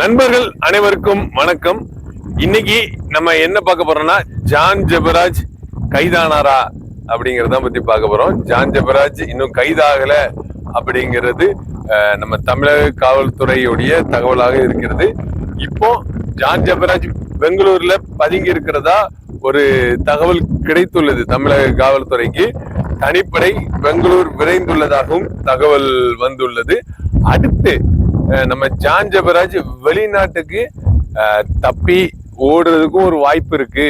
நண்பர்கள் அனைவருக்கும் வணக்கம். இன்னைக்கு நம்ம என்ன பார்க்க போறோம்னா ஜான் ஜெபராஜ் கைதானாரா அப்படிங்கறத பத்தி பார்க்க போறோம். ஜான் ஜெபராஜ் இன்னும் கைதாகல அப்படிங்கிறது நம்ம தமிழக காவல்துறையுடைய தகவலாக இருக்கிறது. இப்போ ஜான் ஜெபராஜ் பெங்களூர்ல பதுங்கி இருக்கிறதா ஒரு தகவல் கிடைத்துள்ளது தமிழக காவல்துறைக்கு. தனிப்படை பெங்களூர் விரைந்துள்ளதாகவும் தகவல் வந்துள்ளது. அடுத்து நம்ம ஜான் ஜபராஜ் வெளிநாட்டுக்கு தப்பி ஓடுறதுக்கும் ஒரு வாய்ப்பு இருக்கு.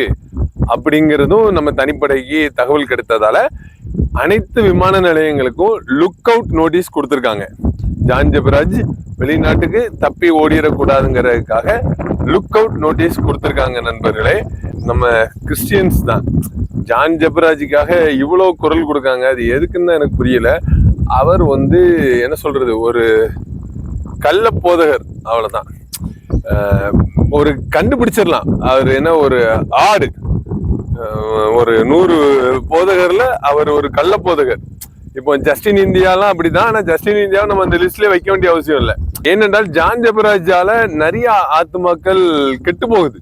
அப்படிங்கிறதும் நம்ம தனிப்படைக்கு தகவல் கிடைத்ததால அனைத்து விமான நிலையங்களுக்கும் லுக் அவுட் நோட்டீஸ் கொடுத்துருக்காங்க. ஜான் ஜபராஜ் வெளிநாட்டுக்கு தப்பி ஓடிடக்கூடாதுங்கிறதுக்காக லுக் அவுட் நோட்டீஸ் கொடுத்துருக்காங்க நண்பர்களே. நம்ம கிறிஸ்டியன்ஸ் தான். ஜான் ஜபராஜுக்காக இவ்வளோ குரல் கொடுக்காங்க. அது எதுக்குன்னு தான் எனக்கு புரியல. அவர் வந்து என்ன சொல்றது? ஒரு கள்ள போதகர் அவ்வளவுதான். ஒரு கண்டுபிடிச்சிடலாம். அவர் என்ன ஒரு ஆடு. ஒரு நூறு போதகர்ல அவர் ஒரு கள்ள போதகர். இப்போ ஜஸ்டின் இந்தியாலாம் அப்படிதான் ஆனா ஜஸ்டின் இந்தியாவை நம்ம அந்த லிஸ்ட்ல வைக்க வேண்டிய அவசியம் இல்லை. ஏனென்றால் ஜான் ஜபராஜால நிறைய ஆத்மாக்கள் கெட்டு போகுது.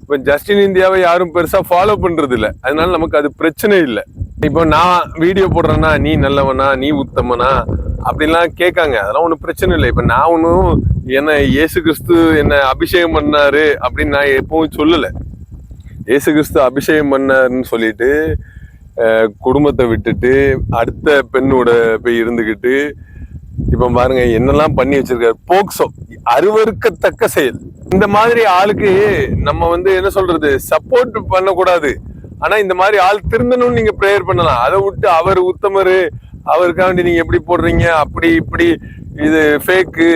இப்போ ஜஸ்டின் இந்தியாவை யாரும் பெருசா ஃபாலோ பண்றது இல்ல அதனால நமக்கு அது பிரச்சனை இல்லை. இப்போ நான் வீடியோ போடுறேன்னா நீ நல்லவனா நீ உத்தமனா அப்படிலாம் கேட்காங்க. அதெல்லாம் ஒன்றும் பிரச்சனை இல்லை. இப்போ நான் ஒன்றும் என்ன இயேசு கிறிஸ்து என்ன அபிஷேகம் பண்ணாரு அப்படின்னு நான் எப்பவும் சொல்லலை. இயேசு கிறிஸ்து அபிஷேகம் பண்ணாருன்னு சொல்லிட்டு குடும்பத்தை விட்டுட்டு அடுத்த பெண்ணோட போய் இருந்துக்கிட்டு இப்போ பாருங்க என்னெல்லாம் பண்ணி வச்சிருக்காரு. போக்சோ அருவருக்கத்தக்க செயல். இந்த மாதிரி ஆளுக்கு நம்ம வந்து என்ன சொல்றது? சப்போர்ட் பண்ணக்கூடாது. ஆனா இந்த மாதிரி ஆள் திருந்தணும்னு நீங்க ப்ரேயர் பண்ணலாம். அதை விட்டு அவர் உத்தமரு அவருக்காண்டி நீங்க எப்படி போடுறீங்க? அப்படி இப்படி இது ஃபேக்கு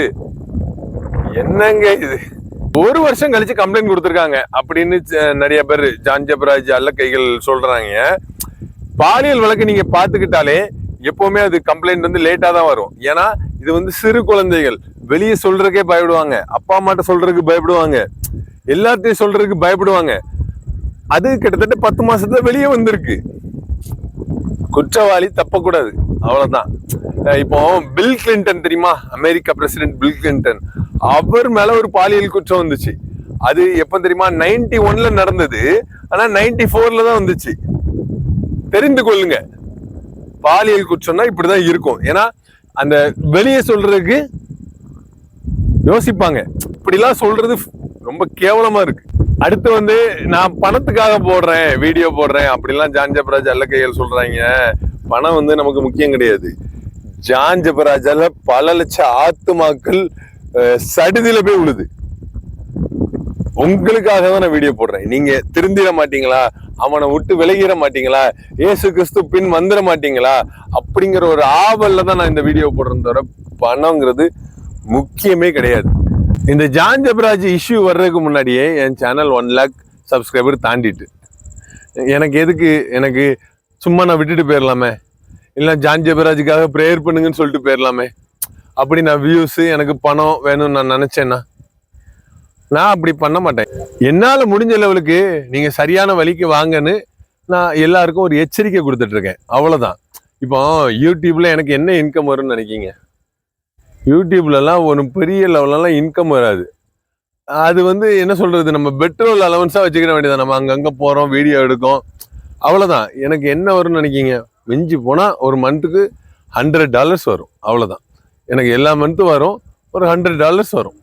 என்னங்க இது? ஒரு வருஷம் கழிச்சு கம்ப்ளைண்ட் கொடுத்துருக்காங்க. அப்படின்னு நிறைய பேர் ஜான்ஜபராஜ் அல்ல கைகள் சொல்றாங்க. பாலியல் வழக்கு நீங்க பாத்துக்கிட்டாலே எப்பவுமே அது கம்ப்ளைண்ட் வந்து லேட்டா தான் வரும். ஏன்னா இது வந்து சிறு குழந்தைகள். வெளியே சொல்றதுக்கே பயப்படுவாங்க. அப்பா அம்மாட்ட சொல்றதுக்கு பயப்படுவாங்க. எல்லாத்தையும் சொல்றதுக்கு பயப்படுவாங்க. அது கிட்டத்தட்ட பத்து மாசத்துல வெளியே வந்திருக்கு. குற்றவாளி தப்பக்கூடாது. அவ்வளவுதான். இப்போ பில் கிளின்டன் தெரியுமா? அமெரிக்கா பிரசிடென்ட் பில் கிளின்டன் அவர் மேல ஒரு பாலியல் குற்றம் வந்துச்சு. அது எப்ப தெரியுமா? நைன்டி ஒன்ல நடந்தது. ஆனா நைன்டி ஃபோர்ல தான் வந்துச்சு. தெரிந்து கொள்ளுங்க. பாலியல் குற்றம்னா இப்படிதான் இருக்கும். ஏன்னா அந்த வெளியே சொல்றதுக்கு யோசிப்பாங்க. இப்படிலாம் சொல்றது ரொம்ப கேவலமா இருக்கு. அடுத்து வந்து நான் பணத்துக்காக போடுறேன் வீடியோ போடுறேன் அப்படிலாம் ஜான் ஜெபராஜ் அல்ல கையில் சொல்றாங்க. பணம் வந்து நமக்கு முக்கியம் கிடையாது. ஜான் ஜெபராஜால பல லட்சம் ஆத்துமாக்கள் சடுதியில போய் விழுது உங்களுக்காக தான் நான் வீடியோ போடுறேன். நீங்க திருந்திட மாட்டீங்களா? அவனை விட்டு விலகிட மாட்டீங்களா? ஏசு கிறிஸ்து பின் வந்துட மாட்டீங்களா? அப்படிங்கிற ஒரு ஆவல்ல தான் நான் இந்த வீடியோ போடுறேன் தவிர பணங்கிறது முக்கியமே கிடையாது. இந்த ஜான் ஜெபராஜ் இஷ்யூ வர்றதுக்கு முன்னாடியே என் சேனல் ஒன் லேக் சப்ஸ்கிரைபர் தாண்டிட்டு. எனக்கு எதுக்கு? எனக்கு சும்மா நான் விட்டுட்டு போயிடலாமே இல்லை ஜான் ஜபராஜுக்காக ப்ரேயர் பண்ணுங்கன்னு சொல்லிட்டு போயிடலாமே அப்படி நான் வியூஸ் எனக்கு பணம் வேணும்னு நான் நினச்சேன்னா நான் அப்படி பண்ண மாட்டேன். என்னால் முடிஞ்ச லெவலுக்கு நீங்கள் சரியான வழிக்கு வாங்கன்னு நான் எல்லாருக்கும் ஒரு எச்சரிக்கை கொடுத்துட்ருக்கேன் அவ்வளோதான் இப்போ யூடியூப்பில் எனக்கு என்ன இன்கம் வரும்னு நினைக்கீங்க? யூடியூப்லலாம் ஒரு பெரிய லெவலெல்லாம் இன்கம் வராது. அது வந்து என்ன சொல்கிறது நம்ம பெட்ரோல் அலவன்ஸாக வச்சுக்கிற வேண்டியதான் நம்ம அங்கங்கே போகிறோம் வீடியோ எடுக்கோம். அவ்வளோதான் எனக்கு என்ன வரும்னு நினைக்கிங்க மிஞ்சி போனால் ஒரு மந்த்துக்கு ஹண்ட்ரட் டாலர்ஸ் வரும். அவ்வளோதான் எனக்கு எல்லா மந்த்தும் வரும். ஒரு ஹண்ட்ரட் டாலர்ஸ் வரும்.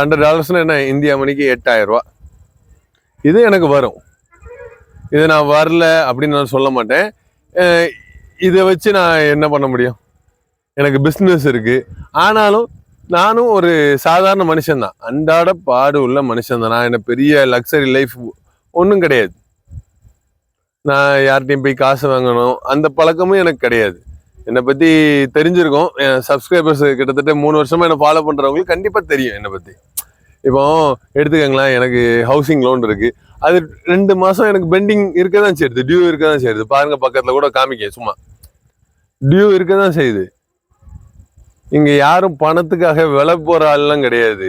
ஹண்ட்ரட் டாலர்ஸ்னால் என்ன? இந்தியா மணிக்கு எட்டாயிரம் ரூபா. இது எனக்கு வரும். இது நான் வரல அப்படின்னு நான் சொல்ல மாட்டேன். இதை வச்சு நான் என்ன பண்ண முடியும்? எனக்கு பிஸ்னஸ் இருக்கு. ஆனாலும் நானும் ஒரு சாதாரண மனுஷன்தான். அன்றாட பாடு உள்ள மனுஷன் தான் நான் என்ன பெரிய லக்ஸரி லைஃப் ஒன்றும் கிடையாது. நான் யார்கிட்டையும் போய் காசு வாங்கணும். அந்த பழக்கமும் எனக்கு கிடையாது. என்னை பற்றி தெரிஞ்சிருக்கோம். என் சப்ஸ்கிரைபர்ஸ் கிட்டத்தட்ட மூணு வருஷமாக என்னை ஃபாலோ பண்ணுறவங்களுக்கு கண்டிப்பாக தெரியும் என்னை பற்றி இப்போ எடுத்துக்கங்களேன் எனக்கு ஹவுசிங் லோன் இருக்குது அது ரெண்டு மாதம் எனக்கு பெண்டிங் இருக்க தான் செய்யுது. டியூ இருக்க தான் செய்யுது. பாருங்கள் பக்கத்தில் கூட காமிக்க சும்மா. டியூ இருக்க தான் செய்யுது. இங்க யாரும் பணத்துக்காக விலை போற ஆள்லாம் கிடையாது.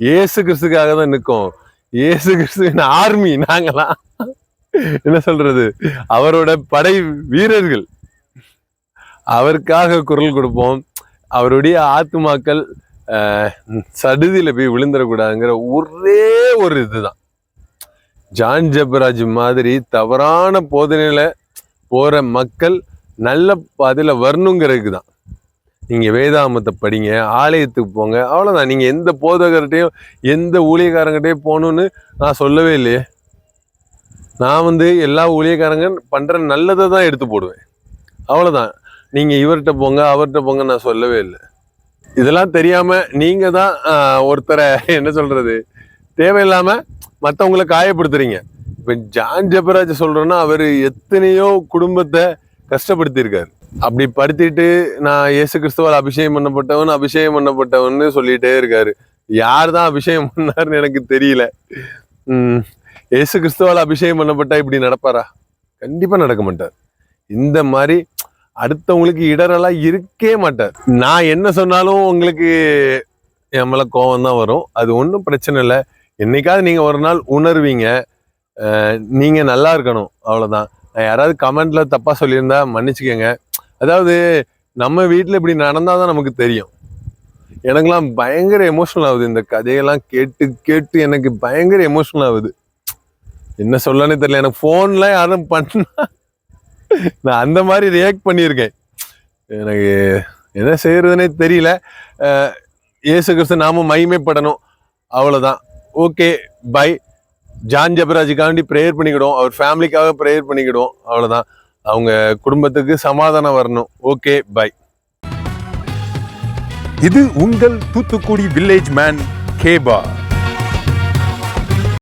ஏசு கிறிஸ்துக்காக தான் நிற்கும். ஏசு கிறிஸ்துவின் ஆர்மி நாங்களாம். என்ன சொல்றது? அவரோட படை வீரர்கள். அவருக்காக குரல் கொடுப்போம். அவருடைய ஆத்துமாக்கள் சடுதியில் சடுதியில போய் விழுந்துடக்கூடாதுங்கிற ஒரே ஒரு இதுதான். ஜான் ஜப்ராஜ் மாதிரி தவறான போதனையில் போகிற மக்கள் நல்ல பாதையில் வரணுங்கிறதுக்கு தான் நீங்கள் வேதாமத்தை படிங்க ஆலயத்துக்கு போங்க அவ்வளோதான் நீங்கள் எந்த போதகர்கிட்டையும் எந்த ஊழியக்காரங்கிட்டையும் போகணுன்னு நான் சொல்லவே இல்லையே. நான் வந்து எல்லா ஊழியக்காரங்க பண்ணுற நல்லதை தான் எடுத்து போடுவேன். அவ்வளோதான் நீங்கள் இவர்கிட்ட போங்க அவர்கிட்ட போங்க நான் சொல்லவே இல்லை. இதெல்லாம் தெரியாமல் நீங்கள் தான் ஒருத்தரை என்ன சொல்கிறது தேவையில்லாமல் மற்றவங்களை காயப்படுத்துறீங்க. இப்போ ஜான் ஜெபராஜ் சொல்கிறோன்னா அவர் எத்தனையோ குடும்பத்தை கஷ்டப்படுத்தியிருக்காரு. அப்படி படுத்திட்டு நான் இயேசு கிறிஸ்துவால் அபிஷேகம் பண்ணப்பட்டவன் அபிஷேகம் பண்ணப்பட்டவன்னு சொல்லிட்டே இருக்காரு. யார் தான் அபிஷேகம் பண்ணாருன்னு எனக்கு தெரியல. உம் இயேசு கிறிஸ்துவால் அபிஷேகம் பண்ணப்பட்டா இப்படி நடப்பாரா? கண்டிப்பா நடக்க மாட்டார். இந்த மாதிரி அடுத்தவங்களுக்கு இடரெல்லாம் இருக்கே மாட்டார். நான் என்ன சொன்னாலும் உங்களுக்கு என் மேல கோவம் தான் வரும். அது ஒன்றும் பிரச்சனை இல்லை. என்னைக்காவது நீங்க ஒரு நாள் உணர்வீங்க. நீங்க நல்லா இருக்கணும். அவ்வளோதான் யாராவது கமெண்ட்ல தப்பா சொல்லியிருந்தா மன்னிச்சுக்கோங்க. அதாவது நம்ம வீட்டில் இப்படி நடந்தாதான் நமக்கு தெரியும். எனக்கெல்லாம் பயங்கர எமோஷனல் ஆகுது இந்த கதையெல்லாம் கேட்டு கேட்டு எனக்கு பயங்கர எமோஷனல் ஆகுது. என்ன சொல்லனே தெரியல. எனக்கு ஃபோன்ல யாரும் பண்ணா நான் அந்த மாதிரி ரியாக்ட் பண்ணியிருக்கேன். எனக்கு என்ன செய்யறதுனே தெரியல. இயேசு கிறிஸ்து நாம மகிமைப்படணும். அவ்வளோதான் ஓகே பை ஜான் ஜபராஜுக்காண்டி ப்ரேயர் பண்ணிக்கிடுவோம். அவர் ஃபேமிலிக்காக ப்ரேயர் பண்ணிக்கிடுவோம். அவ்வளோதான் அவங்க குடும்பத்துக்கு சமாதானம் வரணும். Okay bye. இது உங்கள் தூத்துக்குடி வில்லேஜ் மேன் கேபா